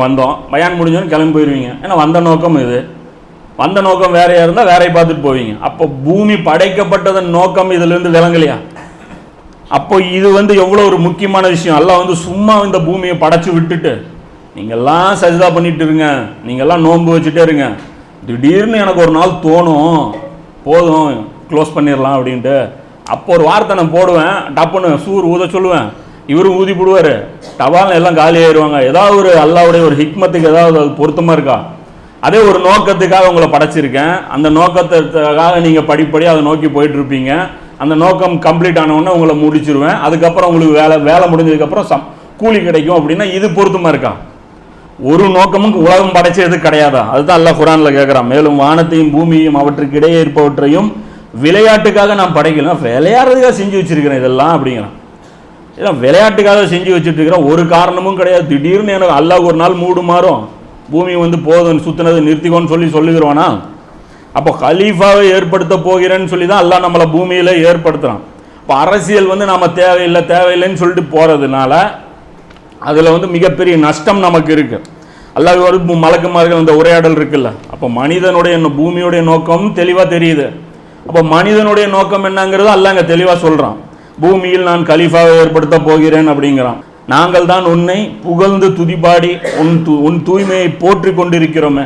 வந்தோம். பயான் முடிஞ்சோன்னு கிளம்பி போயிடுவீங்க ஏன்னா வந்த நோக்கம் இது. வந்த நோக்கம் வேறையாக இருந்தால் வேறையை பார்த்துட்டு போவீங்க. அப்போ பூமி படைக்கப்பட்டதன் நோக்கம் இதுலேருந்து விளங்கலையா? அப்போ இது வந்து எவ்வளோ ஒரு முக்கியமான விஷயம். எல்லாம் வந்து சும்மா இந்த பூமியை படைச்சி விட்டுட்டு நீங்கள்லாம் சஜிதா பண்ணிட்டு இருங்க. நீங்கள்லாம் நோன்பு வச்சுட்டே இருங்க. திடீர்னு எனக்கு ஒரு நாள் தோணும். போதும். க்ளோஸ் பண்ணிடலாம் அப்படின்ட்டு. அப்போ ஒரு வார்த்தை நான் போடுவேன். டப்புன்னு சூர் ஊத சொல்லுவேன். இவரும் ஊதி போடுவார். டவால் எல்லாம் காலி ஆயிடுவாங்க ஏதாவது ஒரு அல்லாவுடைய ஒரு ஹிக்மத்துக்கு ஏதாவது அது பொருத்தமாக இருக்கா? அதே ஒரு நோக்கத்துக்காக உங்களை படைச்சிருக்கேன். அந்த நோக்கத்துக்காக நீங்கள் படிப்படியாக அதை நோக்கி போயிட்டுருப்பீங்க. அந்த நோக்கம் கம்ப்ளீட் ஆனவுடனே உங்களை முடிச்சிருவேன். அதுக்கப்புறம் உங்களுக்கு வேலை வேலை முடிஞ்சதுக்கப்புறம் சம் கூலி கிடைக்கும் அப்படின்னா இது பொருத்தமாக இருக்கா? ஒரு நோக்கமும் உலகம் படைச்சது கிடையாதா? அதுதான் அல்லாஹ் குரானில் கேட்குறான். மேலும் வானத்தையும் பூமியையும் அவற்றுக்கு இடையே இருப்பவற்றையும் விளையாட்டுக்காக நான் படைக்கல. விளையாடுறதுக்காக செஞ்சு வச்சிருக்கிறேன் இதெல்லாம் அப்படிங்கிறான். ஏன்னா விளையாட்டுக்காக செஞ்சு வச்சுட்டு இருக்கிறோம் ஒரு காரணமும் கிடையாது. திடீர்னு எனக்கு அல்லாஹ் ஒரு நாள் மூடு மாறும். பூமி வந்து போதும் சுற்றுனது நிறுத்திக்கோன்னு சொல்லி சொல்லுகிறோனா அப்போ கலீஃபாவை ஏற்படுத்த போகிறேன்னு சொல்லி தான் அல்லாஹ் நம்மளை பூமியில் ஏற்படுத்துகிறான் இப்போ அரசியல் வந்து நம்ம தேவையில்லை தேவையில்லைன்னு சொல்லிட்டு போகிறதுனால அதில் வந்து மிகப்பெரிய நஷ்டம் நமக்கு இருக்குது அல்லாஹ் ஒரு மலக்குமார்கள் இந்த உரையாடல் இருக்குல்ல? அப்போ மனிதனுடைய பூமியுடைய நோக்கம் தெளிவாக தெரியுது. அப்போ மனிதனுடைய நோக்கம் என்னங்கிறது அல்லாஹ் அங்கே தெளிவாக சொல்கிறான் பூமியில் நான் கலீஃபாவை ஏற்படுத்த போகிறேன் அப்படிங்கிறான். நாங்கள் தான் உன்னை புகழ்ந்து துதிபாடி உன் து உன் தூய்மையை போற்றி கொண்டிருக்கிறோமே.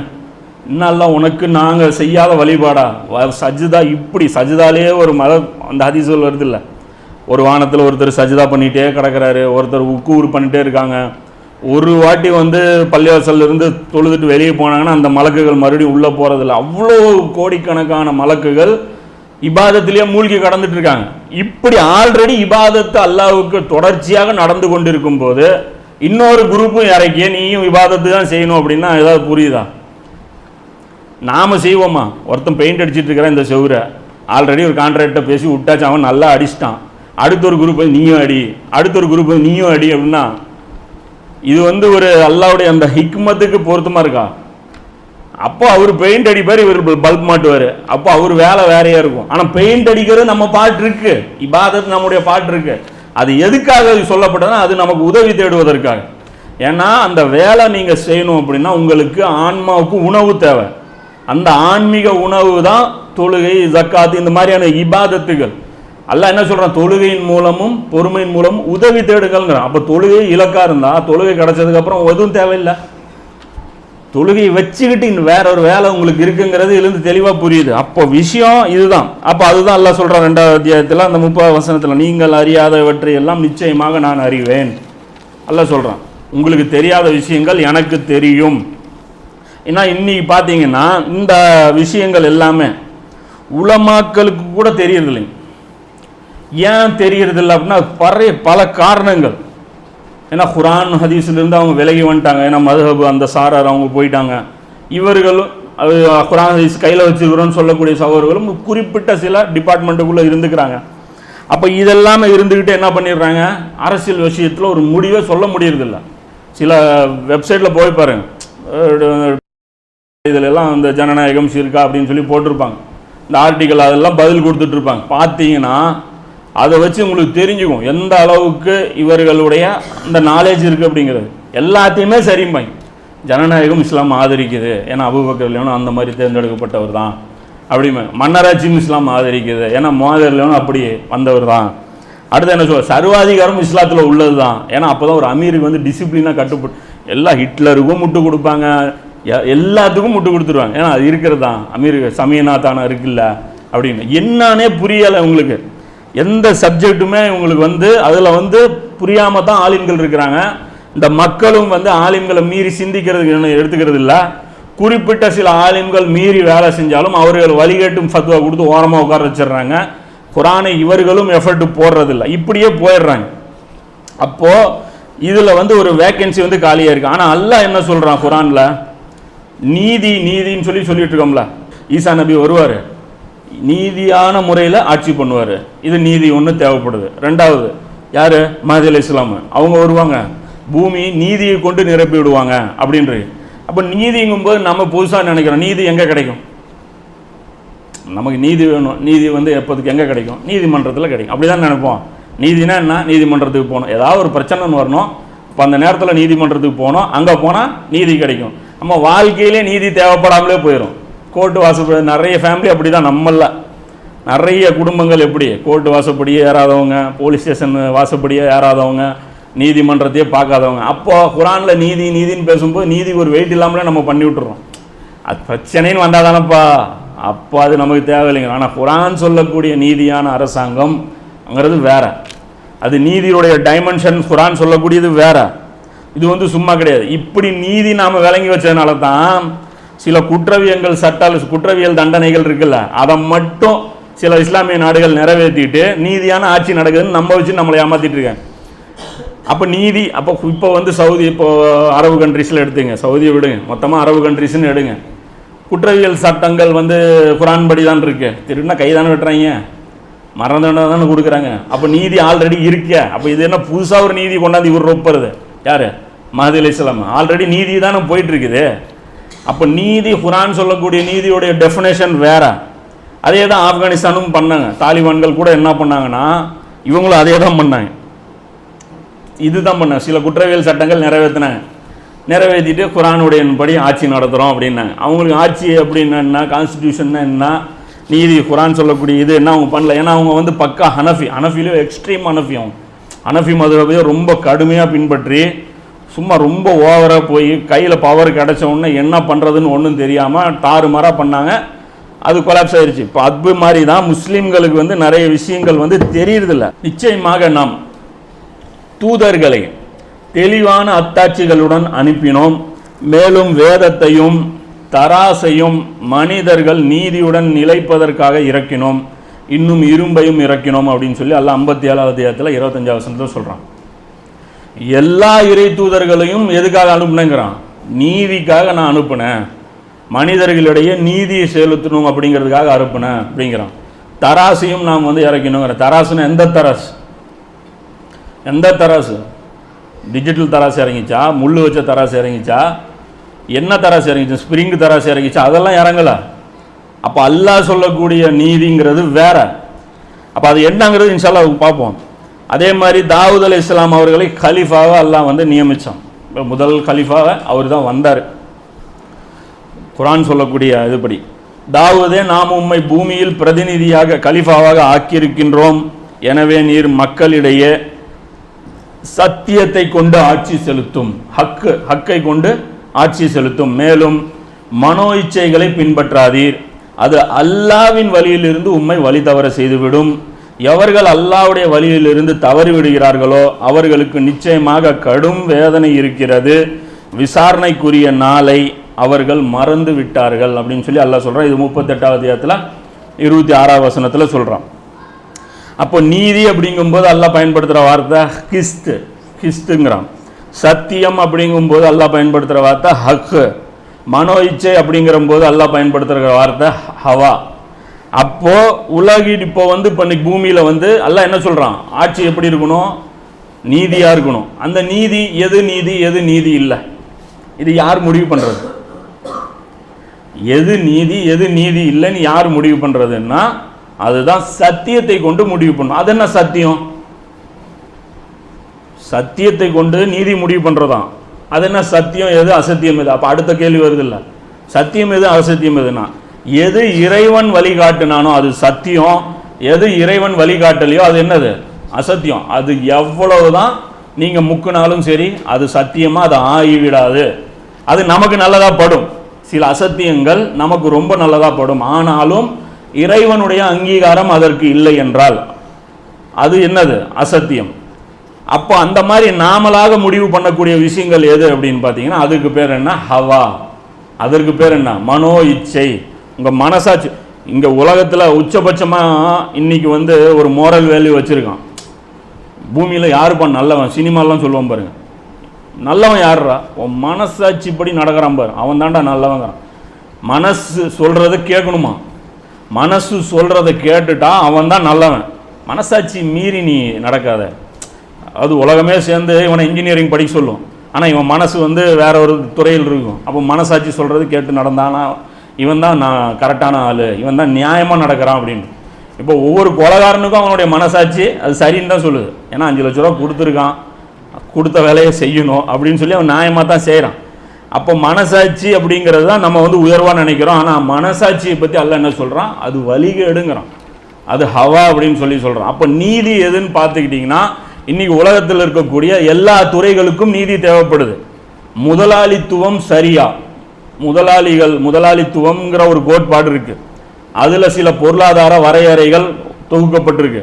இன்னெல்லாம் உனக்கு நாங்கள் செய்யாத வழிபாடா? வ- சஜிதா இப்படி சஜிதாலே ஒரு மத அந்த ஹதீசுகள் வருது இல்லை? ஒரு வானத்தில் ஒருத்தர் சஜிதா பண்ணிகிட்டே கிடக்குறாரு ஒருத்தர் உக்கூர் பண்ணிகிட்டே இருக்காங்க. ஒரு வாட்டி வந்து பள்ளிவாசல்ல இருந்து தொழுதுட்டு வெளியே போனாங்கன்னா அந்த மலக்குகள் மறுபடியும் உள்ளே போகிறதில்ல அவ்வளோ கோடிக்கணக்கான மலக்குகள் இபாதத்திலேயே மூழ்கி கடந்துட்டு இருக்காங்க இப்படி ஆல்ரெடி இபாதத்து அல்லாவுக்கு தொடர்ச்சியாக நடந்து கொண்டிருக்கும் போது இன்னொரு குரூப்பும் இறக்கிய நீயும் விவாதத்து தான் செய்யணும் அப்படின்னா ஏதாவது புரியுதா? நாம செய்வோமா? ஒருத்தன் பெயிண்ட் அடிச்சிட்டு இருக்கிறான் இந்த செவரை. ஆல்ரெடி ஒரு கான்ட்ராக்டை பேசி விட்டாச்சு அவன் நல்லா அடிச்சிட்டான். அடுத்த ஒரு குரூப் நீயும் அடி. அடுத்த ஒரு குரூப் நீயும் அடி அப்படின்னா இது வந்து ஒரு அல்லாவுடைய அந்த ஹிக்மத்துக்கு பொருத்தமாக இருக்கா? அப்போ அவர் பெயிண்ட் அடிப்பார் இவர் பல்ப் மாட்டுவார். அப்போ அவர் வேலை வேறையாக இருக்கும். ஆனால் பெயிண்ட் அடிக்கிறது நம்ம பாட்டு இருக்கு. இபாதத்து நம்முடைய பாட்டு இருக்கு. அது எதுக்காக சொல்லப்பட்டதுன்னா அது நமக்கு உதவி தேடுவதற்காக. ஏன்னா அந்த வேலை நீங்கள் செய்யணும் அப்படின்னா உங்களுக்கு ஆன்மாவுக்கு உணவு தேவை. அந்த ஆன்மீக உணவு தான் தொழுகை ஜக்காத்து இந்த மாதிரியான இபாதத்துகள். அல்ல என்ன சொல்கிறான் தொழுகையின் மூலமும் பொறுமையின் மூலமும் உதவி தேடுங்கள்ங்கிறான் அப்போ தொழுகை இலக்காக இருந்தால் தொழுகை கிடச்சதுக்கப்புறம் எதுவும் தேவையில்லை. தொழுகையை வச்சுக்கிட்டு இன்னும் வேற ஒரு வேலை உங்களுக்கு இருக்குங்கிறது இருந்து தெளிவாக புரியுது. அப்போ விஷயம் இதுதான். அப்போ அதுதான் எல்லாம் சொல்கிறான் ரெண்டாவது அத்தியாயத்தில் அந்த முப்பது வசனத்தில் நீங்கள் அறியாதவற்றை எல்லாம் நிச்சயமாக நான் அறிவேன். எல்லாம் சொல்கிறான் உங்களுக்கு தெரியாத விஷயங்கள் எனக்கு தெரியும். ஏன்னா இன்னைக்கு பார்த்தீங்கன்னா இந்த விஷயங்கள் எல்லாமே உலமாக்களுக்கு கூட தெரியறதில்லைங்க. ஏன் தெரியறதில்லை அப்படின்னா பறைய பல காரணங்கள். ஏன்னா குரான் ஹதீஸ்லேருந்து அவங்க விலகி வந்துட்டாங்க. ஏன்னா மதுஹபு அந்த சாரார் அவங்க போயிட்டாங்க. இவர்களும் அது குரான் ஹதீஸ் கையில் வச்சுருக்கிறோன்னு சொல்லக்கூடிய சகோதரர்களும் குறிப்பிட்ட சில டிபார்ட்மெண்ட்டுக்குள்ளே இருந்துக்கிறாங்க. அப்போ இதெல்லாமே இருந்துக்கிட்டு என்ன பண்ணிடுறாங்க? அரசியல் விஷயத்தில் ஒரு முடிவே சொல்ல முடியறதில்ல. சில வெப்சைட்டில் போய் பாருங்கள் இதிலெல்லாம் இந்த ஜனநாயகம் இருக்கா அப்படின்னு சொல்லி போட்டிருப்பாங்க. இந்த ஆர்டிக்கல் அதெல்லாம் பதில் கொடுத்துட்ருப்பாங்க பார்த்தீங்கன்னா அதை வச்சு உங்களுக்கு தெரிஞ்சுக்கும் எந்த அளவுக்கு இவர்களுடைய இந்த நாலேஜ் இருக்குது அப்படிங்கிறது. எல்லாத்தையுமே சரிம்பாங்க ஜனநாயகம் இஸ்லாம் ஆதரிக்குது. ஏன்னா அபுபக்கர் லியோனும் அந்த மாதிரி தேர்ந்தெடுக்கப்பட்டவர் தான். அப்படிமே மன்னராட்சியும் இஸ்லாம் ஆதரிக்குது. ஏன்னா மோதர் லியோனும் அப்படி வந்தவர் தான். அடுத்து என்ன சொல்ல சர்வாதிகாரம் இஸ்லாத்தில் உள்ளது தான். ஏன்னா அப்போ தான் ஒரு அமீருக்கு வந்து டிசிப்ளினாக கட்டுப்பட்டு எல்லா ஹிட்லருக்கும் முட்டு கொடுப்பாங்க. எ- எல்லாத்துக்கும் முட்டு கொடுத்துருவாங்க. ஏன்னா அது இருக்கிறது தான். அமீர் சமயநாத்தான இருக்குல்ல அப்படின்னு. என்னன்னே புரியலை உங்களுக்கு. எந்த சப்ஜெக்ட்டுமே உங்களுக்கு வந்து அதில் வந்து புரியாமல் தான் ஆலிம்கள் இருக்கிறாங்க. இந்த மக்களும் வந்து ஆலிம்களை மீறி சிந்திக்கிறதுக்கு என்ன எடுத்துக்கிறது இல்லை. குறிப்பிட்ட சில ஆலிம்கள் மீறி வேலை செஞ்சாலும் அவர்கள் வழிகேட்டும் ஃபத்வா கொடுத்து ஓரமாக உட்கார வச்சிடுறாங்க. குரானை இவர்களும் எஃபர்ட் போடுறதில்ல. இப்படியே போயிடுறாங்க. அப்போது இதில் வந்து ஒரு வேக்கன்சி வந்து காலியாக இருக்குது ஆனால் அல்லாஹ் என்ன சொல்கிறான் குரானில்? நீதி நீதின்னு சொல்லி சொல்லிட்டு இருக்கோம்ல. ஈசா நபி வருவார். நீதியான முறையில் ஆட்சி பண்ணுவார். இது நீதி ஒன்று தேவைப்படுது. ரெண்டாவது யார்? மஹதி அலி இஸ்லாம். அவங்க வருவாங்க. பூமி நீதியை கொண்டு நிரப்பி விடுவாங்க அப்படின்றது. அப்போ நீதிங்கும்போது நம்ம புதுசாக நினைக்கிறோம். நீதி எங்கே கிடைக்கும்? நமக்கு நீதி வேணும். நீதி வந்து எப்போதுக்கு எங்கே கிடைக்கும்? நீதிமன்றத்தில் கிடைக்கும். அப்படி தான் நினைப்போம். நீதினா என்ன? நீதிமன்றத்துக்கு போகணும். ஏதாவது ஒரு பிரச்சனைன்னு வரணும். இப்போ அந்த நேரத்தில் நீதிமன்றத்துக்கு போகணும். அங்கே போனால் நீதி கிடைக்கும். நம்ம வாழ்க்கையிலே நீதி தேவைப்படாமலே போயிடும் கோர்ட்டு வாசப்படி நிறைய ஃபேமிலி அப்படி தான் நம்மள நிறைய குடும்பங்கள் எப்படி? கோர்ட்டு வாசப்படியே ஏறாதவங்க போலீஸ் ஸ்டேஷன் வாசப்படியே ஏறாதவங்க நீதிமன்றத்தையே பார்க்காதவங்க. அப்போ குரானில் நீதி நீதின்னு பேசும்போது நீதி ஒரு வெயிட் இல்லாமலே நம்ம பண்ணி விட்டுறோம். அது பிரச்சனைன்னு வந்தால் தானேப்பா அப்போ அது நமக்கு தேவையில்லைங்க. ஆனால் குரான் சொல்லக்கூடிய நீதியான அரசாங்கம்ங்கிறது வேற. அது நீதியுடைய டைமென்ஷன் குரான் சொல்லக்கூடியது வேற. இது வந்து சும்மா கிடையாது. இப்படி நீதி நாம் விளங்கி வச்சதுனால தான் சில குற்றவியங்கள் சட்டால் குற்றவியல் தண்டனைகள் இருக்குல்ல அதை மட்டும் சில இஸ்லாமிய நாடுகள் நிறைவேற்றிட்டு நீதியான ஆட்சி நடக்குதுன்னு நம்ம வச்சு நம்மளை ஏமாத்திட்டு இருக்காங்க. அப்போ நீதி அப்போ இப்போ வந்து சவுதி இப்போ அரபு கண்ட்ரிஸில் எடுத்துங்க. சவுதியை விடுங்க. மொத்தமாக அரபு கண்ட்ரீஸ்னு எடுங்க. குற்றவியல் சட்டங்கள் வந்து குரான் படி தான் இருக்கு. திருடினா கை தானே வெட்டுறாங்க. மரண தண்டனை தானே கொடுக்குறாங்க. அப்போ நீதி ஆல்ரெடி இருக்கே. அப்போ இது என்ன புதுசாக ஒரு நீதி கொண்டாந்து இவர் ரொப்புறது? யார்? மஹதி அலி இஸ்லாம் ஆல்ரெடி நீதி தானே போயிட்டு இருக்குது. அப்போ நீதி குரான் சொல்லக்கூடிய நீதியுடைய டெஃபினேஷன் வேற. அதே தான் ஆப்கானிஸ்தானும் பண்ணாங்க. தாலிபான்கள் கூட என்ன பண்ணாங்கன்னா இவங்களும் அதே தான் பண்ணாங்க. இதுதான் பண்ண சில குற்றவியல் சட்டங்கள் நிறைவேற்றினாங்க நிறைவேற்றிட்டு குரானுடைய படி ஆட்சி நடத்துகிறோம் அப்படின்னாங்க. அவங்களுக்கு ஆட்சி அப்படின்னா என்ன என்ன நீதி குரான் சொல்லக்கூடிய இது என்ன அவங்க பண்ணல. ஏன்னா அவங்க வந்து பக்கா ஹனஃபி. ஹனஃபிலையும் எக்ஸ்ட்ரீம் ஹனஃபி அவங்க. ஹனஃபி மதுரபையை ரொம்ப கடுமையாக பின்பற்றி சும்மா ரொம்ப ஓவராக போய் கையில் பவர் கிடச்ச உடனே என்ன பண்ணுறதுன்னு ஒன்றும் தெரியாமல் தாறுமாறாக பண்ணாங்க. அது கொலாப்ஸ் ஆயிடுச்சு இப்போ அது மாதிரி தான் முஸ்லீம்களுக்கு வந்து நிறைய விஷயங்கள் வந்து தெரியறதில்ல. நிச்சயமாக நாம் தூதர்களை தெளிவான அத்தாட்சிகளுடன் அனுப்பினோம். மேலும் வேதத்தையும் தராசையும் மனிதர்கள் நீதியுடன் நிலைப்பதற்காக இறக்கினோம். இன்னும் இரும்பையும் இறக்கினோம் அப்படின்னு சொல்லி எல்லாம் ஐம்பத்தி ஏழாவது அத்தியாயத்தில் இருபத்தஞ்சாவது சொல்கிறான் எல்லா இறை தூதர்களையும் எதுக்காக அனுப்புனேங்கிறான்? நீதிக்காக நான் அனுப்புனேன். மனிதர்களிடையே நீதியை செலுத்தணும் அப்படிங்கிறதுக்காக அனுப்புனேன் அப்படிங்கிறான். தராசையும் நாம் வந்து இறக்கணுங்கிற தராசுன்னு எந்த தராசு? எந்த தராசு? டிஜிட்டல் தராசு இறங்கிச்சா? முள் வச்ச தராசு இறங்கிச்சா? என்ன தராசு இறங்கிச்சு? ஸ்ப்ரிங் தராசு இறங்கிச்சா? அதெல்லாம் இறங்கலை. அப்போ அல்லாஹ் சொல்லக்கூடிய நீதிங்கிறது வேற. அப்போ அது என்னங்கிறது இன்ஷால்லா பார்ப்போம். அதே மாதிரி தாவூத் அலை இஸ்லாம் அவர்களை கலீஃபாவை அல்லாஹ் வந்து நியமித்தான் இப்போ முதல் கலீஃபாவை அவர் தான் வந்தார். குரான் சொல்லக்கூடிய இதுபடி. தாவூதே நாம் உம்மை பூமியில் பிரதிநிதியாக கலிஃபாவாக ஆக்கியிருக்கின்றோம். எனவே நீர் மக்களிடையே சத்தியத்தை கொண்டு ஆட்சி செலுத்தும். ஹக்கு ஹக்கை கொண்டு ஆட்சி செலுத்தும். மேலும் மனோ இச்சைகளை பின்பற்றாதீர். அது அல்லாவின் வழியிலிருந்து உம்மை வழி தவற செய்துவிடும். எவர்கள் அல்லாவுடைய வழியிலிருந்து தவறிவிடுகிறார்களோ அவர்களுக்கு நிச்சயமாக கடும் வேதனை இருக்கிறது. விசாரணைக்குரிய நாளை அவர்கள் மறந்து விட்டார்கள் அப்படின்னு சொல்லி அல்லாஹ் சொல்கிறான் இது முப்பத்தெட்டாவது அதிகாரத்தில் இருபத்தி ஆறாவது வசனத்தில் சொல்கிறான் அப்போ நீதி அப்படிங்கும்போது அல்லாஹ் பயன்படுத்துகிற வார்த்தை கிஸ்து கிஸ்துங்கிறான். சத்தியம் அப்படிங்கும்போது அல்லாஹ் பயன்படுத்துகிற வார்த்தை ஹக்கு. மனோ இச்சை அப்படிங்கிற போது அல்லாஹ் பயன்படுத்துகிற வார்த்தை ஹவா. அப்போ உலகில் இப்போ வந்து இப்போ இன்னைக்கு பூமியில வந்து எல்லாம் என்ன சொல்றான்? ஆட்சி எப்படி இருக்கணும்? நீதியா இருக்கணும். அந்த நீதி எது நீதி எது நீதி இல்லை. இது யார் முடிவு பண்றது? எது நீதி எது நீதி இல்லைன்னு யார் முடிவு பண்றதுன்னா அதுதான் சத்தியத்தை கொண்டு முடிவு பண்ணும். அது என்ன சத்தியம்? சத்தியத்தை கொண்டு நீதி முடிவு பண்றதாம் அது என்ன சத்தியம் எது அசத்தியம் எது? அப்ப அடுத்த கேள்வி வருது இல்லை. சத்தியம் எது அசத்தியம் எதுனா? எது இறைவன் வழிகாட்டினானோ அது சத்தியம். எது இறைவன் வழிகாட்டலையோ அது என்னது? அசத்தியம். அது எவ்வளவுதான் நீங்கள் முக்குனாலும் சரி அது சத்தியமாக அது ஆகிவிடாது. அது நமக்கு நல்லதாக படும். சில அசத்தியங்கள் நமக்கு ரொம்ப நல்லதாக படும். ஆனாலும் இறைவனுடைய அங்கீகாரம் அதற்கு இல்லை என்றால் அது என்னது? அசத்தியம். அப்போ அந்த மாதிரி நாமளாக முடிவு பண்ணக்கூடிய விஷயங்கள் எது அப்படின்னு பார்த்தீங்கன்னா அதுக்கு பேர் என்ன? ஹவா. அதற்கு பேர் என்ன? மனோ இச்சை. உங்கள் மனசாட்சி இங்கே உலகத்தில் உச்சபட்சமாக இன்றைக்கி வந்து ஒரு மோரல் வேல்யூ வச்சுருக்கான். பூமியில் யாருப்பா நல்லவன்? சினிமாலாம் சொல்லுவான் பாருங்க. நல்லவன் யாருடா உன் மனசாட்சிப்படி நடக்கிறான் பாரு. அவன் தான்டா நல்லவங்கிறான். மனசு சொல்கிறத கேட்கணுமா? மனசு சொல்கிறத கேட்டுட்டா அவன் தான் நல்லவன். மனசாட்சி மீறி நீ நடக்காத. அது உலகமே சேர்ந்து இவனை இன்ஜினியரிங் படிக்க சொல்லும். ஆனால் இவன் மனசு வந்து வேற ஒரு துறையில் இருக்கும். அப்போ மனசாட்சி சொல்கிறது கேட்டு நடந்தானா இவன் தான் நான் கரெக்டான ஆள் இவன் தான் நியாயமாக நடக்கிறான் அப்படின்னு இப்போ ஒவ்வொரு கொலகாரனுக்கும் அவனுடைய மனசாட்சி அது சரின்னு தான் சொல்லுது. ஏன்னா அஞ்சு லட்ச ரூபா கொடுத்துருக்கான் கொடுத்த வேலையை செய்யணும் அப்படின்னு சொல்லி அவன் நியாயமாக தான் செய்கிறான் அப்போ மனசாட்சி அப்படிங்கிறது தான் நம்ம வந்து உயர்வாக நினைக்கிறோம். ஆனால் மனசாட்சியை பற்றி அல்ல என்ன சொல்கிறான் அது வலிகேடுங்கிறான். அது ஹவா அப்படின்னு சொல்லி சொல்கிறான் அப்போ நீதி எதுன்னு பார்த்துக்கிட்டிங்கன்னா இன்றைக்கி உலகத்தில் இருக்கக்கூடிய எல்லா துறைகளுக்கும் நீதி தேவைப்படுது. முதலாளித்துவம் சரியா? முதலாளிகள் முதலாளித்துவம்ங்கிற ஒரு கோட்பாடு இருக்கு. அதில் சில பொருளாதார வரையறைகள் தொகுக்கப்பட்டிருக்கு.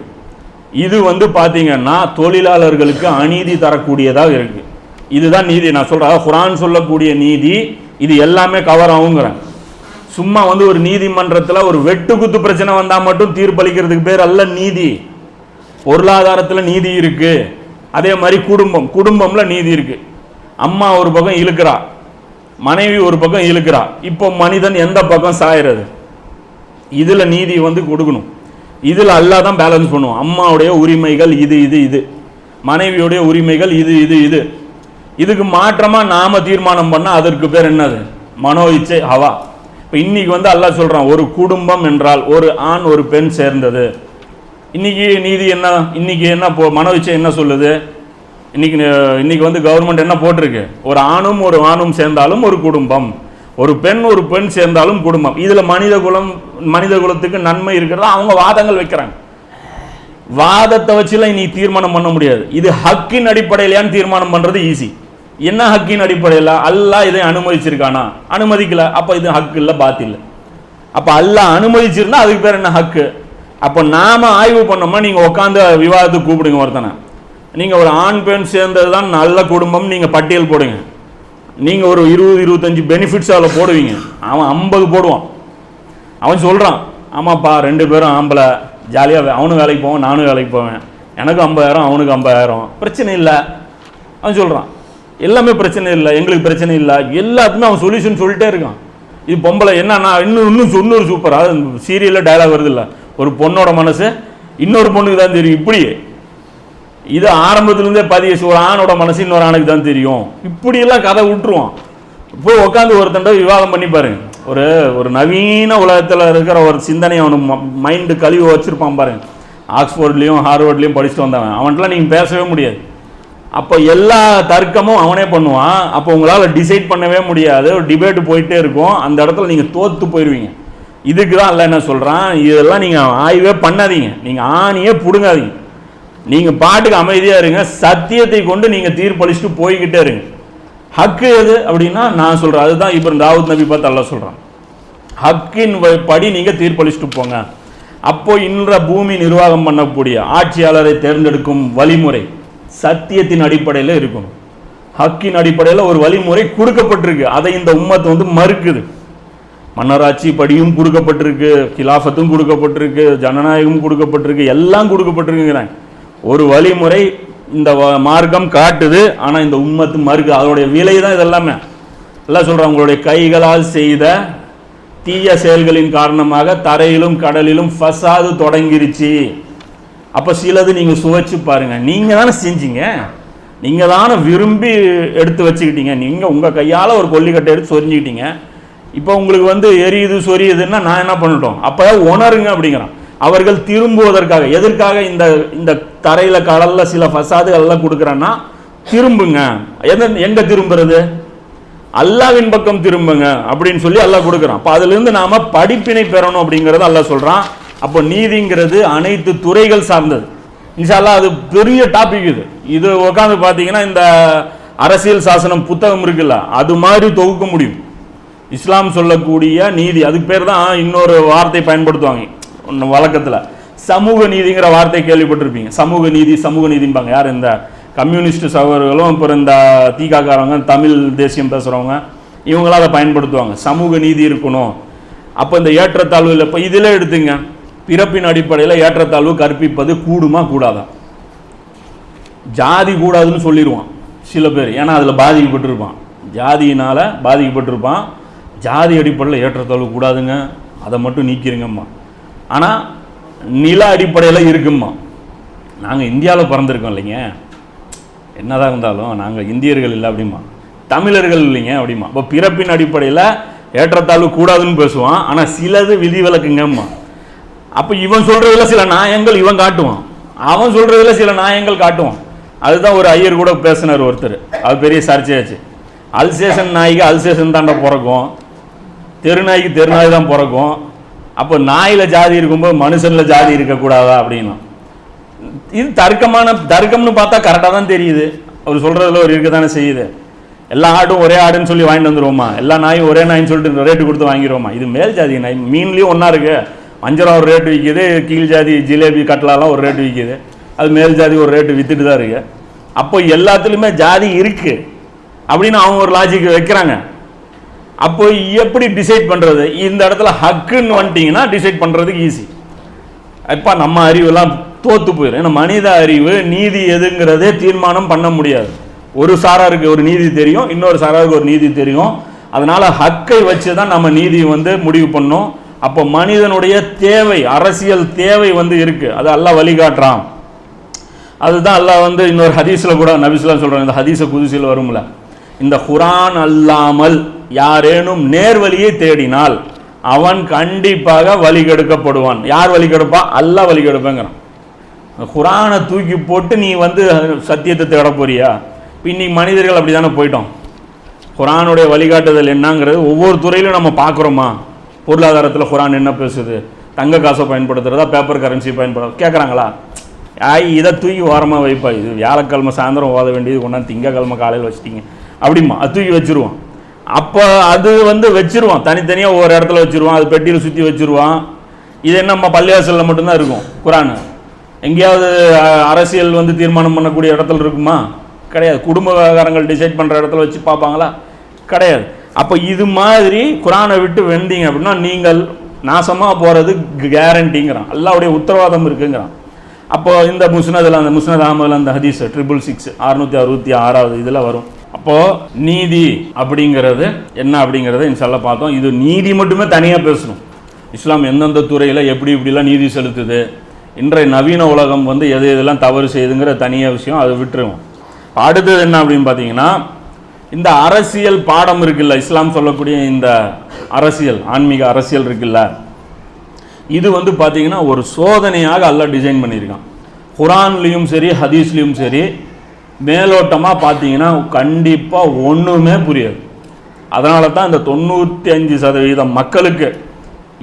இது வந்து பார்த்தீங்கன்னா தொழிலாளர்களுக்கு அநீதி தரக்கூடியதாக இருக்கு. இதுதான் நீதி. நான் சொல்கிறேன் குரான் சொல்லக்கூடிய நீதி இது எல்லாமே கவர் ஆகுங்கிறேன் சும்மா வந்து ஒரு நீதிமன்றத்தில் ஒரு வெட்டு குத்து பிரச்சனை வந்தால் மட்டும் தீர்ப்பளிக்கிறதுக்கு பேர் அல்ல நீதி. பொருளாதாரத்தில் நீதி இருக்குது அதே மாதிரி குடும்பம் குடும்பம்ல நீதி இருக்குது அம்மா ஒரு பக்கம் இழுக்கிறா. மனைவி ஒரு பக்கம் இழுக்கிறா. இப்போ மனிதன் எந்த பக்கம் சாயறது? இதில் நீதி வந்து கொடுக்கணும். இதில் அல்லாஹ் தான் பேலன்ஸ் பண்ணுவோம் அம்மாவுடைய உரிமைகள் இது இது இது. மனைவியுடைய உரிமைகள் இது இது இது. இதுக்கு மாற்றமாக நாம் தீர்மானம் பண்ணால் அதற்கு பேர் என்னது? மனோ இச்சை ஹவா. இப்போ இன்றைக்கி வந்து அல்லா சொல்கிறான் ஒரு குடும்பம் என்றால் ஒரு ஆண் ஒரு பெண் சேர்ந்தது. இன்றைக்கி நீதி என்ன? இன்னைக்கு என்ன போ மனோ இச்சை என்ன சொல்லுது? இன்னைக்கு இன்றைக்கி இன்னைக்கு வந்து கவர்மெண்ட் என்ன போட்டிருக்கு? ஒரு ஆணும் ஒரு ஆணும் சேர்ந்தாலும் ஒரு குடும்பம். ஒரு பெண் ஒரு பெண் சேர்ந்தாலும் குடும்பம். இதில் மனித குலம் மனித குலத்துக்கு நன்மை இருக்கிறதா? அவங்க வாதங்கள் வைக்கிறாங்க. வாதத்தை வச்சுலாம் நீ தீர்மானம் பண்ண முடியாது. இது ஹக்கின் அடிப்படையிலான்னு தீர்மானம் பண்ணுறது ஈஸி என்ன ஹக்கின் அடிப்படையில்? அல்லாஹ் இதை அனுமதிச்சிருக்கானா? அனுமதிக்கல. அப்போ இது ஹக்கு இல்லை பாத்தில் அப்போ அல்லாஹ் அனுமதிச்சிருந்தா அதுக்கு பேர் என்ன ஹக்கு? அப்போ நாம ஆய்வு பண்ணோம்னா நீங்கள் உட்காந்து விவாதத்துக்கு கூப்பிடுங்க ஒருத்தனை. நீங்கள் ஒரு ஆண் பெண் சேர்ந்தது தான் நல்ல குடும்பம் நீங்கள் பட்டியல் போடுங்க. நீங்கள் ஒரு இருபது இருபத்தஞ்சு பெனிஃபிட்ஸ் அதில் போடுவீங்க. அவன் ஐம்பது போடுவான். அவன் சொல்கிறான் ஆமாப்பா ரெண்டு பேரும் ஆம்பளை ஜாலியாக அவனும் வேலைக்கு போவான் நானும் வேலைக்கு போவேன். எனக்கு ஐம்பதாயிரம் அவனுக்கு ஐம்பதாயிரம். பிரச்சனை இல்லை. அவன் சொல்கிறான் எல்லாமே பிரச்சனை இல்லை எங்களுக்கு பிரச்சனை இல்லை. எல்லாத்துக்குமே அவன் சொல்யூஷன் சொல்லிட்டே இருக்கான். இது பொம்பளை என்னன்னா இன்னும் இன்னும் இன்னொரு சூப்பர் அது சீரியலில் டைலாக் வருது இல்லை. ஒரு பொண்ணோட மனசு இன்னொரு பொண்ணுக்கு தான் தெரியும். இப்படியே. இது ஆரம்பத்திலிருந்தே பதிய ஒரு ஆணோட மனசு இன்னொரு ஆணுக்கு தான் தெரியும். இப்படியெல்லாம் கதை விட்டுருவான். போய் உட்காந்து ஒருத்தண்ட விவாதம் பண்ணி பாருங்க. ஒரு ஒரு நவீன உலகத்தில் இருக்கிற ஒரு சிந்தனை அவனு மைண்டு கழிவு வச்சுருப்பான் பாருங்க. ஆக்ஸ்போர்ட்லேயும் ஹார்வர்ட்லேயும் படிச்சுட்டு வந்தவன். அவன்கிட்டலாம் நீங்கள் பேசவே முடியாது. அப்போ எல்லா தர்க்கமும் அவனே பண்ணுவான். அப்போ உங்களால் டிசைட் பண்ணவே முடியாது. ஒரு டிபேட் போயிட்டே இருக்கும். அந்த இடத்துல நீங்கள் தோற்று போயிடுவீங்க இதுக்கு தான் இல்லை என்ன சொல்கிறான் இதெல்லாம் நீங்கள் ஆய்வே பண்ணாதீங்க. நீங்கள் ஆணியே பிடுங்காதீங்க. நீங்கள் பாட்டுக்கு அமைதியாக இருங்க சத்தியத்தை கொண்டு நீங்கள் தீர்ப்பளிச்சுட்டு போய்கிட்டே இருங்க. ஹக்கு எது அப்படின்னா நான் சொல்கிறேன் அதுதான் இப்போ தாவூத் நபி பார்த்து அல்ல சொல்கிறான் ஹக்கின் வ- படி நீங்கள் தீர்ப்பளிச்சுட்டு போங்க. அப்போ இன்ற பூமி நிர்வாகம் பண்ணக்கூடிய ஆட்சியாளரை தேர்ந்தெடுக்கும் வழிமுறை சத்தியத்தின் அடிப்படையில் இருக்கும் ஹக்கின் அடிப்படையில் ஒரு வழிமுறை கொடுக்கப்பட்டிருக்கு. அதை இந்த உம்மத்து வந்து மறுக்குது. மன்னராட்சி படியும் கொடுக்கப்பட்டிருக்கு கிலாஃபத்தும் கொடுக்கப்பட்டிருக்கு ஜனநாயகமும் கொடுக்கப்பட்டிருக்கு எல்லாம் கொடுக்கப்பட்டிருக்குங்கிறாங்க. ஒரு வழிமுறை இந்த வ- மார்க்கம் காட்டுது. ஆனால் இந்த உம்மத்து மறுக்கு அதோடைய விலை தான் இதெல்லாமே. எல்லாம் சொல்கிறோம் உங்களுடைய கைகளால் செய்த தீய செயல்களின் காரணமாக தரையிலும் கடலிலும் ஃபசாது தொடங்கிருச்சு. அப்போ சிலது நீங்கள் சுவைச்சு பாருங்கள் நீங்கள் தானே செஞ்சீங்க? நீங்கள் தானே விரும்பி எடுத்து வச்சுக்கிட்டீங்க. நீங்கள் உங்கள் கையால் ஒரு கொல்லிக்கட்டை எடுத்து சொரிஞ்சுக்கிட்டீங்க. இப்போ உங்களுக்கு வந்து எரியுது சொரியுதுன்னா நான் என்ன பண்ணட்டும்? அப்போ உணருங்க அப்படிங்கிறான். அவர்கள் திரும்புவதற்காக எதற்காக இந்த இந்த தரையில் கடலில் சில ஃபசாதுகள்லாம் கொடுக்குறேன்னா திரும்புங்க. எந்த எங்கே திரும்புறது? அல்லாவின் பக்கம் திரும்புங்க அப்படின்னு சொல்லி அல்லாஹ் கொடுக்குறான். அப்போ அதுலேருந்து நாம் படிப்பினை பெறணும் அப்படிங்கிறத அல்லாஹ் சொல்கிறான் அப்போ நீதிங்கிறது அனைத்து துறைகள் சார்ந்தது. இன்ஷால்லா அது பெரிய டாபிக் இது. இது உட்காந்து பார்த்தீங்கன்னா இந்த அரசியல் சாசனம் புத்தகம் இருக்குல்ல அது மாதிரி தொகுக்க முடியும். இஸ்லாம் சொல்லக்கூடிய நீதி அதுக்கு பேர் தான் இன்னொரு வார்த்தை பயன்படுத்துவாங்க. வழக்கத்தில். சமூக நீதிங்கிற வார்த்தை கேள்விப்பட்டிருப்பீங்க. சமூக நீதி சமூக நீதிம்பாங்க யார் இந்த கம்யூனிஸ்ட் சகோதரர்களும் அப்புறம் இந்த தீகாக்காரவங்க தமிழ் தேசியம் பேசுகிறவங்க இவங்களாம் அதை பயன்படுத்துவாங்க. சமூக நீதி இருக்கணும். அப்போ இந்த ஏற்றத்தாழ்வு இல்லை இப்போ இதில் எடுத்துங்க. பிறப்பின் அடிப்படையில் ஏற்றத்தாழ்வு கற்பிப்பது கூடுமா கூடாதா? ஜாதி கூடாதுன்னு சொல்லிடுவான் சில பேர். ஏன்னா அதில் பாதிக்கப்பட்டிருப்பான். ஜாதியினால பாதிக்கப்பட்டிருப்பான். ஜாதி அடிப்படையில் ஏற்றத்தாழ்வு கூடாதுங்க. அதை மட்டும் நீக்கிருங்கம்மா. ஆனால் நில அடிப்படையில் இருக்கும்மா. நாங்கள் இந்தியாவில் பிறந்திருக்கோம் இல்லைங்க. என்னதான் இருந்தாலும் நாங்கள் இந்தியர்கள் இல்லை அப்படிமா தமிழர்கள் இல்லைங்க அப்படிமா இப்போ பிறப்பின் அடிப்படையில் ஏற்றத்தாழ்வு கூடாதுன்னு பேசுவான். ஆனால் சிலது விதிவிலக்குங்கம்மா. அப்போ இவன் சொல்கிறதில் சில நியாயங்கள் இவன் காட்டுவான். அவன் சொல்கிறதில் சில நியாயங்கள் காட்டுவான். அதுதான் ஒரு ஐயர் கூட பேசினார் ஒருத்தர். அது பெரிய சர்ச்சையாச்சு. அல்சேஷன் நாய்க்கு அல்சேஷன் தாண்டா பிறக்கும். தெருநாய்க்கு தெருநாய் தான் பிறக்கும். அப்போ நாயில் ஜாதி இருக்கும்போது மனுஷனில் ஜாதி இருக்கக்கூடாதா அப்படின்னா. இது தர்க்கமான தர்க்கம்னு பார்த்தா கரெக்டாக தான் தெரியுது. அவர் சொல்கிறதுல ஒரு இருக்க தானே செய்யுது. எல்லா ஆடும் ஒரே ஆடுன்னு சொல்லி வாங்கிட்டு வந்துருவோமா? எல்லா நாயும் ஒரே நாயின்னு சொல்லிட்டு ரேட்டு கொடுத்து வாங்கிடுவோமா இது மேல் ஜாதி நாய். மீன்லேயும் ஒன்றா இருக்குது வஞ்சரம் ஒரு ரேட்டு விற்கிது கீழ் ஜாதி ஜிலேபி கட்லாலாம் ஒரு ரேட்டு விற்கிது அது மேல் ஜாதி ஒரு ரேட்டு விற்றுட்டு தான் இருக்குது அப்போ எல்லாத்துலேயுமே ஜாதி இருக்குது அப்படின்னு அவங்க ஒரு லாஜிக் வைக்கிறாங்க. அப்போ எப்படி டிசைட் பண்ணுறது இந்த இடத்துல ஹக்குன்னு வந்துட்டீங்கன்னா டிசைட் பண்ணுறதுக்கு ஈஸி அப்பா நம்ம அறிவெல்லாம் தோத்து போயிடும் ஏன்னா மனித அறிவு நீதி எதுங்கிறதே தீர்மானம் பண்ண முடியாது. ஒரு சாராருக்கு ஒரு நீதி தெரியும் இன்னொரு சாராருக்கு ஒரு நீதி தெரியும். அதனால் ஹக்கை வச்சு தான் நம்ம நீதி வந்து முடிவு பண்ணோம். அப்போ மனிதனுடைய தேவை அரசியல் தேவை வந்து இருக்கு. அது எல்லாம் வழிகாட்டுறான். அதுதான் எல்லாம் வந்து இன்னொரு ஹதீஸில் கூட நபிஸ்லாம் சொல்கிறேன் இந்த ஹதீஸை குதிசில் வரும்ல. இந்த குரான் அல்லாமல் யாரேனும் நேர்வழியை தேடினால் அவன் கண்டிப்பாக வழி கெடுக்கப்படுவான் யார் வழி கெடுப்பா அல்ல வழி கெடுப்பேங்கிறான் குரானை தூக்கி போட்டு நீ வந்து சத்தியத்தை தேட போறியா? இன்னைக்கு மனிதர்கள் அப்படிதானே போயிட்டோம். குரானுடைய வழிகாட்டுதல் என்னங்கிறது ஒவ்வொரு துறையிலும் நம்ம பார்க்குறோமா? பொருளாதாரத்தில் குரான் என்ன பேசுது? தங்க காசை பயன்படுத்துகிறதா பேப்பர் கரன்சி பயன்படுத்த கேட்குறாங்களா ஆய் இதை தூக்கி ஓரமாக வைப்பா. இது வியாழக்கிழமை சாயந்தரம் ஓத வேண்டியது கொண்டாந்து திங்கக்கிழமை காலையில் வச்சிட்டீங்க. அப்படிமா அது தூக்கி வச்சுருவான். அப்போ அது வந்து வச்சிருவான். தனித்தனியாக ஒவ்வொரு இடத்துல வச்சிருவான். அது பெட்டியில் சுற்றி வச்சிருவான். இது என்ன நம்ம பள்ளிவாசலில் மட்டும்தான் இருக்கும் குரானு. எங்கேயாவது அரசியல் வந்து தீர்மானம் பண்ணக்கூடிய இடத்துல இருக்குமா? கிடையாது. குடும்ப விவகாரங்கள் டிசைட் பண்ணுற இடத்துல வச்சு பார்ப்பாங்களா? கிடையாது. அப்போ இது மாதிரி குரானை விட்டு வெந்தீங்க அப்படின்னா நீங்கள் நாசமாக போகிறது கேரண்டிங்கிறான் அல்லாவுடைய உத்தரவாதம் இருக்குங்கிறான். அப்போ இந்த முஸ்னதில் அந்த முஸ்னத் அகமதில் அந்த ஹதீஸ் ட்ரிபிள் சிக்ஸ் அறுநூற்றி அறுபத்தி ஆறாவது இதில் வரும். அப்போ நீதி அப்படிங்கிறது என்ன அப்படிங்கிறத இன்ஷால்லா பார்த்தோம். இது நீதி மட்டுமே தனியாக பேசணும். இஸ்லாம் எந்தெந்த துறையில் எப்படி இப்படிலாம் நீதி செலுத்துது? இன்றைய நவீன உலகம் வந்து எது எதெல்லாம் தவறு செய்யுதுங்கிற தனியாக விஷயம் அதை விட்டுருவோம். அடுத்தது என்ன அப்படின்னு பார்த்தீங்கன்னா இந்த அரசியல் பாடம் இருக்குல்ல இஸ்லாம் சொல்லக்கூடிய இந்த அரசியல் ஆன்மீக அரசியல் இருக்குல்ல இது வந்து பார்த்தீங்கன்னா ஒரு சோதனையாக அல்ல டிசைன் பண்ணியிருக்கான். குரான்லேயும் சரி ஹதீஸ்லேயும் சரி மேலோட்டமாக பார்த்தீங்கன்னா கண்டிப்பாக ஒன்றுமே புரியாது. அதனால தான் இந்த தொண்ணூற்றி அஞ்சு சதவீதம் மக்களுக்கு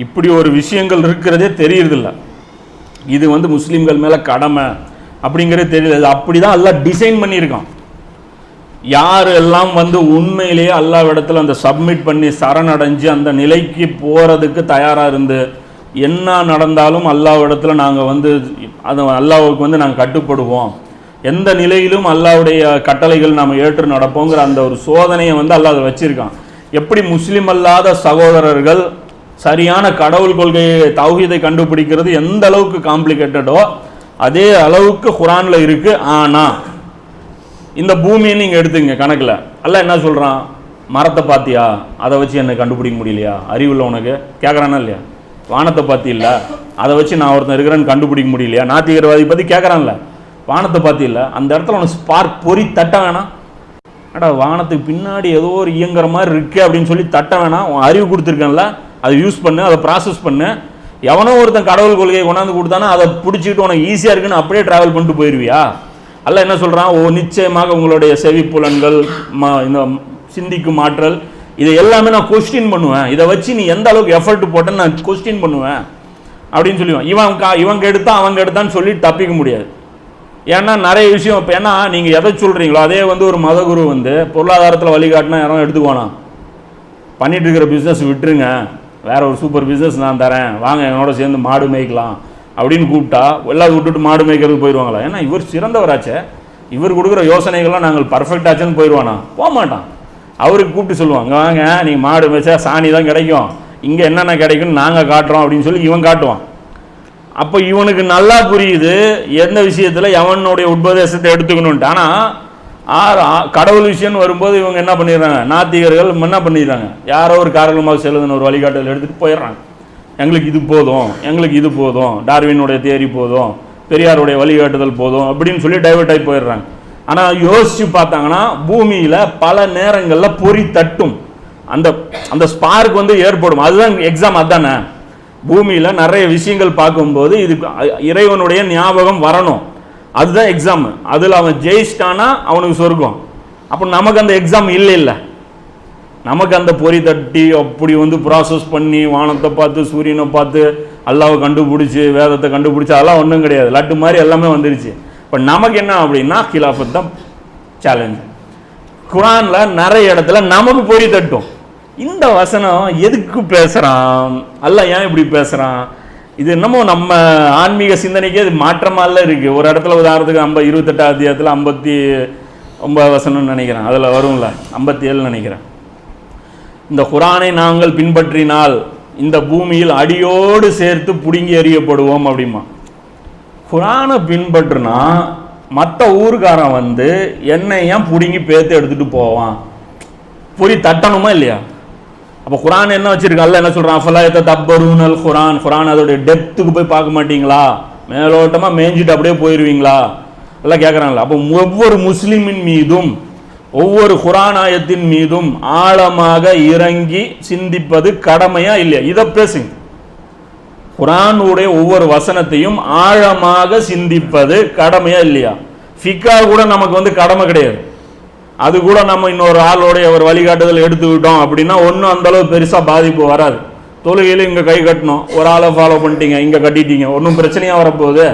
இப்படி ஒரு விஷயங்கள் இருக்கிறதே தெரியறதில்ல. இது வந்து முஸ்லீம்கள் மேலே கடமை அப்படிங்கிறது தெரியல. அப்படி தான் எல்லாம் டிசைன் பண்ணியிருக்கான். யார் எல்லாம் வந்து உண்மையிலேயே அல்லாவிடத்தில் அந்த சப்மிட் பண்ணி சரணடைஞ்சு அந்த நிலைக்கு போகிறதுக்கு தயாராக இருந்து என்ன நடந்தாலும் அல்லாவிடத்தில் நாங்கள் வந்து அது அல்லாவுக்கு வந்து நாங்கள் கட்டுப்படுவோம். எந்த நிலையிலும் அல்லாவுடைய கட்டளைகள் நாம் ஏற்று நடப்போங்கிற அந்த ஒரு சோதனையை வந்து அல்லா அதை வச்சிருக்கான். எப்படி முஸ்லீம் அல்லாத சகோதரர்கள் சரியான கடவுள் கொள்கையை தௌஹீதை கண்டுபிடிக்கிறது எந்த அளவுக்கு காம்ப்ளிகேட்டடோ அதே அளவுக்கு குரானில் இருக்கு. ஆனா இந்த பூமியை நீங்கள் எடுத்துங்க கணக்கில். அல்ல என்ன சொல்கிறான் மரத்தை பார்த்தியா? அதை வச்சு என்னை கண்டுபிடிக்க முடியலையா? அறிவுள்ள உனக்கு. கேட்குறானா இல்லையா? வானத்தை பார்த்தி இல்லை. அதை வச்சு நான் ஒருத்தன் இருக்கிறேன்னு கண்டுபிடிக்க முடியலையா? நாத்திகரவாதி பற்றி கேட்குறான்ல வானத்தை பார்த்தியில்ல? அந்த இடத்துல உனக்கு ஸ்பார்க் பொறி தட்ட வேணாம். அடா வானத்துக்கு பின்னாடி ஏதோ ஒரு இயங்குற மாதிரி இருக்கு அப்படின்னு சொல்லி தட்ட வேணாம். உன் அறிவு கொடுத்துருக்கேன்ல அதை யூஸ் பண்ணு அதை ப்ராசஸ் பண்ணு. எவனோ ஒருத்தன் கடவுள் கொள்கையை கொண்டாந்து கொடுத்தானா அதை பிடிச்சிக்கிட்டு உனக்கு ஈஸியாக இருக்குன்னு அப்படியே ட்ராவல் பண்ணிட்டு போயிடுவியா அல்ல என்ன சொல்கிறான் ஓ நிச்சயமாக உங்களுடைய செவிப்புலன்கள் ம இந்த சிந்திக்கும் ஆற்றல் இதை எல்லாமே நான் கொஸ்டின் பண்ணுவேன். இதை வச்சு நீ எந்த அளவுக்கு எஃபர்ட் போட்டேன்னு நான் கொஸ்டின் பண்ணுவேன். அப்படின்னு சொல்லுவான் இவன் கா இவங்க எடுத்தான் அவன் எடுத்தான்னு சொல்லி தப்பிக்க முடியாது. ஏன்னா நிறைய விஷயம் இப்போ ஏன்னா நீங்கள் எதை சொல்கிறீங்களோ அதே வந்து ஒரு மதகுரு வந்து பொருளாதாரத்தில் வழிகாட்டினா யாரும் எடுத்துக்கோனா பண்ணிகிட்டு இருக்கிற பிஸ்னஸ் விட்டுருங்க. வேற ஒரு சூப்பர் பிஸ்னஸ் நான் தரேன். வாங்க என்னோட சேர்ந்து மாடு மேய்க்கலாம் அப்படின்னு கூப்பிட்டா எல்லாத்தையும் விட்டுட்டு மாடு மேய்க்கிறதுக்கு போயிடுவாங்களா ஏன்னா இவர் சிறந்தவராச்சே. இவர் கொடுக்குற யோசனைகள்லாம் நாங்கள் பர்ஃபெக்டாச்சுன்னு போயிடுவானா போக மாட்டான். அவருக்கு கூப்பிட்டு சொல்லுவாங்க வாங்க நீங்கள் மாடு மேய்ச்சா சாணி தான் கிடைக்கும். இங்கே என்னென்ன கிடைக்கும்னு நாங்கள் காட்டுறோம் அப்படின்னு சொல்லி இவன் காட்டுவான். அப்போ இவனுக்கு நல்லா புரியுது எந்த விஷயத்தில் எவனுடைய உபதேசத்தை எடுத்துக்கணுன்ட்டு ஆனால் ஆறு ஆ- கடவுள் விஷயம்னு வரும்போது இவங்க என்ன பண்ணிடுறாங்க? நாத்திகர்கள் என்ன பண்ணிடுறாங்க? யாரோ ஒரு காரணமாக செல்லுதுன்னு ஒரு வழிகாட்டல் எடுத்துகிட்டு போயிடுறாங்க. எங்களுக்கு இது போதும் எங்களுக்கு இது போதும் டார்வினுடைய தேரி போதும் பெரியாருடைய வழிகாட்டுதல் போதும் அப்படின்னு சொல்லி டைவெர்ட் ஆகி போயிடுறாங்க. ஆனால் யோசிச்சு பார்த்தாங்கன்னா பூமியில் பல நேரங்களில் பொறி தட்டும். அந்த அந்த ஸ்பார்க் வந்து ஏற்படும். அதுதான் எக்ஸாம் அதானே? பூமியில் நிறைய விஷயங்கள் பார்க்கும்போது இது இறைவனுடைய ஞாபகம் வரணும். அதுதான் எக்ஸாம் அதில் அவன் ஜெயிச்சிட்டானா அவனுக்கு சொர்க்கம். அப்போ நமக்கு அந்த எக்ஸாம் இல்லை இல்லை நமக்கு அந்த பொறி தட்டி அப்படி வந்து ப்ராசஸ் பண்ணி வானத்தை பார்த்து சூரியனை பார்த்து அல்லாவை கண்டுபிடிச்சி வேதத்தை கண்டுபிடிச்சி அதெல்லாம் ஒன்றும் கிடையாது. லட்டு மாதிரி எல்லாமே வந்துருச்சு. இப்போ நமக்கு என்ன அப்படின்னா கிலாஃபத் தான் சேலஞ்சு குரானில் நிறைய இடத்துல நமக்கு பொறி தட்டும். இந்த வசனம் எதுக்கு பேசுகிறான் அல்ல ஏன் இப்படி பேசுகிறான் இது என்னமோ நம்ம ஆன்மீக சிந்தனைக்கே இது மாற்றமால இருக்குது ஒரு இடத்துல உதாரணத்துக்கு ஐம்ப இருபத்தெட்டாம் அத்தியாயத்தில் ஐம்பத்தி ஒன்பது வசனம்னு நினைக்கிறேன். அதில் வரும்ல. ஐம்பத்தி ஏழு நினைக்கிறேன். இந்த குரானை நாங்கள் பின்பற்றினால் இந்த பூமியில் அடியோடு சேர்த்து பிடுங்கி எறியப்படுவோம் அப்படிமா. குரானை பின்பற்றுனா மற்ற ஊர்க்காரன் வந்து என்னை ஏன் பிடுங்கி பேத்து எடுத்துகிட்டு போவான்? பொறி தட்டணுமா இல்லையா? அப்போ குரான் என்ன வச்சிருக்கான் என்ன சொல்றான்? அஃபலாயத்த தப்பருனல் குரான் குரான் அதோடைய டெப்த்துக்கு போய் பார்க்க மாட்டீங்களா? மேலோட்டமாக மேய்ஞ்சிட்டு அப்படியே போயிடுவீங்களா எல்லாம் கேட்குறாங்களா அப்போ ஒவ்வொரு முஸ்லிமின் மீதும் ஒவ்வொரு குரானாயத்தின் மீதும் ஆழமாக இறங்கி சிந்திப்பது கடமையா இல்லையா? இதை பேசுங்க. குரானுடைய ஒவ்வொரு வசனத்தையும் ஆழமாக சிந்திப்பது கடமையா இல்லையா? ஃபிக்கா கூட நமக்கு வந்து கடமை கிடையாது. அது கூட நம்ம இன்னொரு ஆளோடைய ஒரு வழிகாட்டுதல் எடுத்துக்கிட்டோம் அப்படின்னா ஒன்றும் அந்தளவு பெருசாக பாதிப்பு வராது. தொழுகையில் இங்கே கை கட்டணும். ஒரு ஆளை ஃபாலோ பண்ணிட்டீங்க இங்கே கட்டிட்டீங்க. ஒன்றும் பிரச்சனையாக வரப்போகுது?